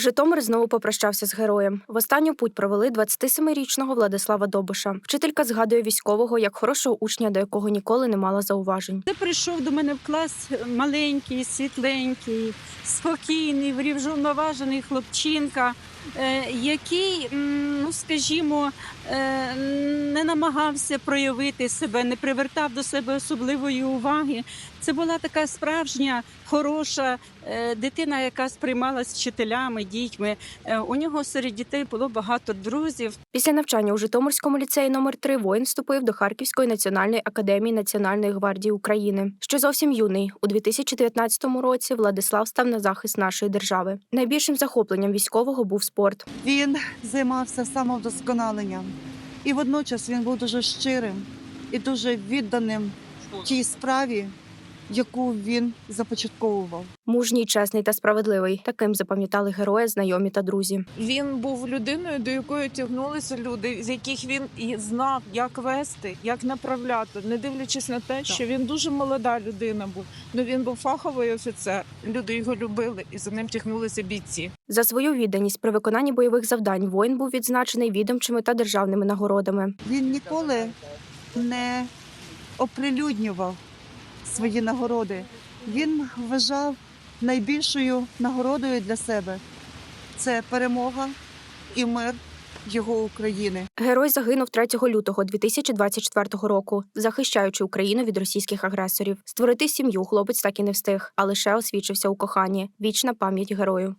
Житомир знову попрощався з героєм. В останню путь провели 27-річного Владислава Добуша. Вчителька згадує військового як хорошого учня, до якого ніколи не мала зауважень. Ти прийшов до мене в клас маленький, світленький, спокійний, врівноважений хлопчинка, е, який, ну скажімо, е, не намагався проявити себе, не привертав до себе особливої уваги. Це була така справжня, хороша е, дитина, яка сприймалась вчителями, дітьми. Е, У нього серед дітей було багато друзів. Після навчання у Житомирському ліцеї номер 3 воїн вступив до Харківської національної академії Національної гвардії України. Ще зовсім юний у 2019 році Владислав став на захист нашої держави. Найбільшим захопленням військового був спорт. Він займався самовдосконаленням. І водночас він був дуже щирим і дуже відданим тій справі, яку він започатковував. Мужній, чесний та справедливий. Таким запам'ятали героя, знайомі та друзі. Він був людиною, до якої тягнулися люди, з яких він і знав, як вести, як направляти, не дивлячись на те, що він дуже молода людина був. Ну він був фаховий офіцер. Люди його любили і за ним тягнулися бійці. За свою відданість при виконанні бойових завдань воїн був відзначений відомчими та державними нагородами. Він ніколи не оприлюднював свої нагороди. Він вважав найбільшою нагородою для себе це перемога і мир його України. Герой загинув 3 лютого 2024 року, захищаючи Україну від російських агресорів. Створити сім'ю хлопець так і не встиг, а лише освічився у коханні. Вічна пам'ять герою.